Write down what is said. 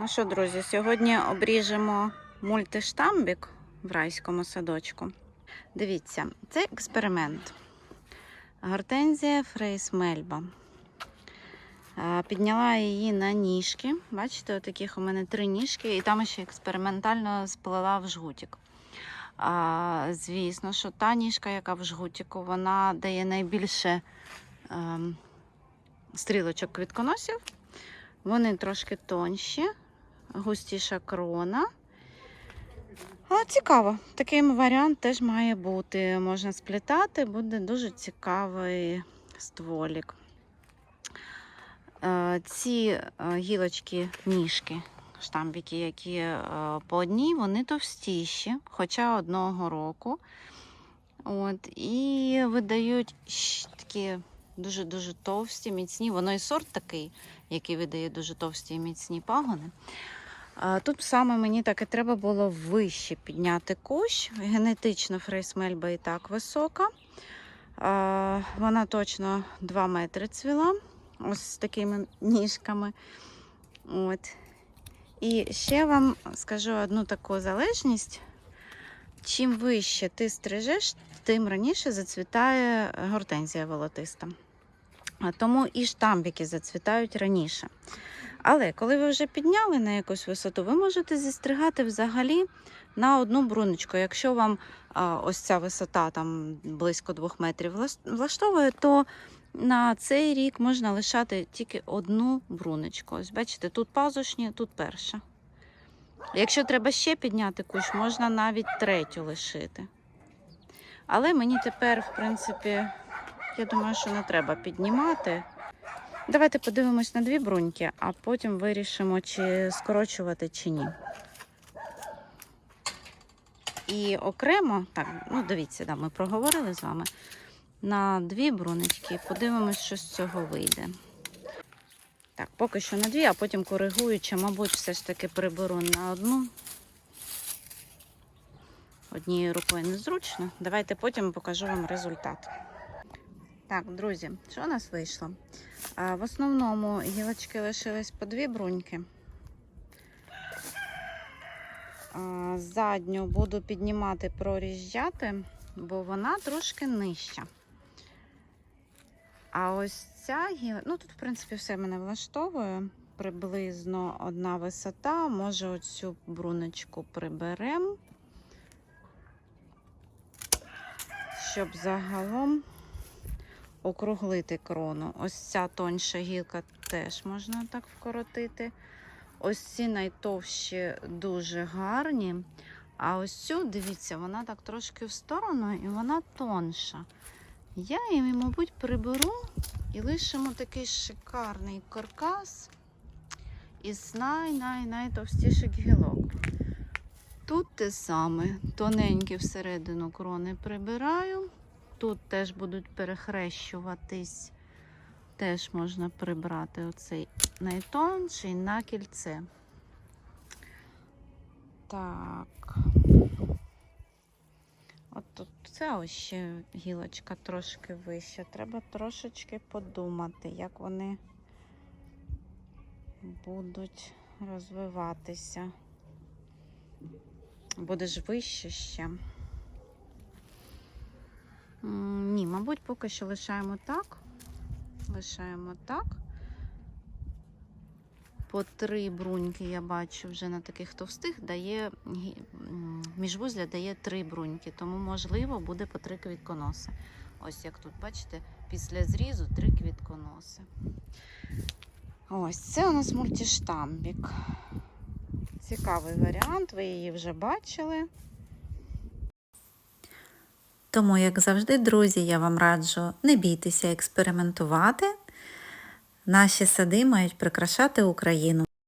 Ну що, друзі, сьогодні обріжемо мультиштамбік в райському садочку. Дивіться, це експеримент. Гортензія Фрейс Мельба. Е, Підняла її на ніжки. Бачите, отаких у мене три ніжки, і там ще експериментально сплела в жгутик. А, звісно, що та ніжка, яка в жгутику, вона дає найбільше ем, стрілочок квітконосів. Вони трошки тонші, густіша крона. А цікаво, такий варіант теж має бути. Можна сплітати, буде дуже цікавий стволік. Е, Ці е, гілочки, ніжки, штамбіки, які е, по одній, вони товстіші, хоча одного року. От, і видають такі дуже-дуже товсті, міцні. Воно і сорт такий, який видає дуже товсті і міцні пагони. Тут саме мені так і треба було вище підняти кущ. Генетично фрейсмельба і так висока. Вона точно 2 метри цвіла. Ось з такими ніжками. От. І ще вам скажу одну таку залежність. Чим вище ти стрижеш, тим раніше зацвітає гортензія волотиста. Тому і штамбики зацвітають раніше. Але коли ви вже підняли на якусь висоту, ви можете зістригати взагалі на одну бруночку. Якщо вам а, ось ця висота там близько двох метрів влаштовує, то на цей рік можна лишати тільки одну бруночку. Ось бачите, тут пазушні, тут перша. Якщо треба ще підняти кущ, можна навіть третю лишити. Але мені тепер, в принципі, я думаю, що не треба піднімати. Давайте подивимось на дві бруньки, а потім вирішимо, чи скорочувати, чи ні. І окремо, так, ну дивіться, да, ми проговорили з вами на дві бруночки. Подивимось, що з цього вийде. Так, поки що на дві, а потім коригуючи, мабуть, все ж таки приберу на одну. Однією рукою незручно. Давайте потім покажу вам результат. Так, друзі, що у нас вийшло? А, в основному гілочки лишились по дві бруньки. А, задню буду піднімати, проріжджати, бо вона трошки нижча. А ось ця гіла, ну тут, в принципі, все мене влаштовує. Приблизно одна висота. Може, оцю бруночку приберемо, щоб загалом округлити крону. Ось ця тонша гілка теж можна так вкоротити. Ось ці найтовщі дуже гарні. А ось цю, дивіться, вона так трошки в сторону і вона тонша. Я її, мабуть, приберу і лишимо такий шикарний каркас із най-най-найтовстіших гілок. Тут те саме, тоненькі всередину крони прибираю. Тут теж будуть перехрещуватись. Теж можна прибрати оцей найтонший на кільце. Так. От тут це ось ще гілочка трошки вища. Треба трошечки подумати, як вони будуть розвиватися. Буде ж вище ще. Ні, мабуть, поки що лишаємо так. Лишаємо так. По три бруньки я бачу вже на таких товстих дає міжвузля дає три бруньки, тому можливо буде по три квітконоси. Ось як тут, бачите, після зрізу три квітконоси. Ось це у нас мультиштамбік. Цікавий варіант, ви її вже бачили. Тому, як завжди, друзі, я вам раджу не бійтеся експериментувати. Наші сади мають прикрашати Україну.